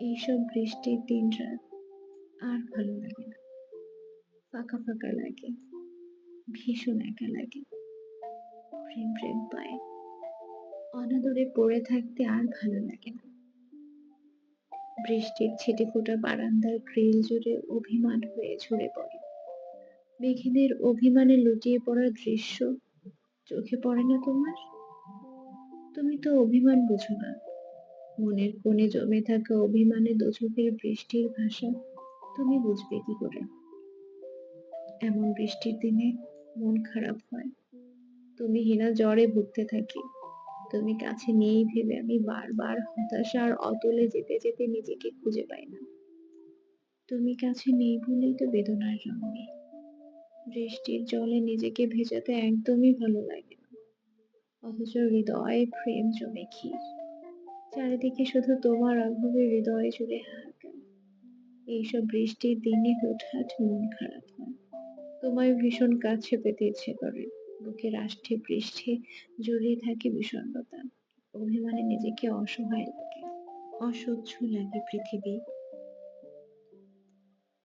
এইসব বৃষ্টির দিন রাত আর ভালো লাগে না। ফাঁকা ফাঁকা লাগে, ভীষণ একা লাগে। প্রেম প্রেম পায়। অনাদরে পড়ে থাকতে আর ভালো লাগে না। বৃষ্টির ছিটে ফোটা বারান্দার গ্রিল জুড়ে অভিমান হয়ে ঝরে পড়ে। মেঘেদের অভিমানে লুটিয়ে পড়ার দৃশ্য চোখে পড়ে না তোমার? তুমি তো অভিমান বুঝো না। মনের কোণে জমে থাকা অভিমানে দোচকের বৃষ্টির ভাষা, তুমি বুঝবে কি করে? এমন বৃষ্টির দিনে মন খারাপ হয়। তুমি হিনা জ্বরে ভুগতে থাকি। তুমি কাছে নেই ভেবে আমি বারবার হতাশা আর অতলে যেতে যেতে নিজেকে খুঁজে পাই না। তুমি কাছে নেই বলেই তো বেদনার জন্ম। বৃষ্টির জলে নিজেকে ভেজাতে একদমই ভালো লাগে না। অথচ হৃদয়ে প্রেম জমে ক্ষীর। চারিদিকে শুধু তোমার অভাবে হৃদয় জুড়ে হাহাকার। এইসব বৃষ্টির দিনে হঠাৎ মন খারাপ হয়। তোমায় ভীষণ কাছে পেতে ইচ্ছে করে। বুকের রাষ্ট্রে পৃষ্ঠে জড়িয়ে থাকে বিষণ্ণতা। অভিমানে নিজেকে অসহায় লাগে। অসহ্য লাগে পৃথিবী।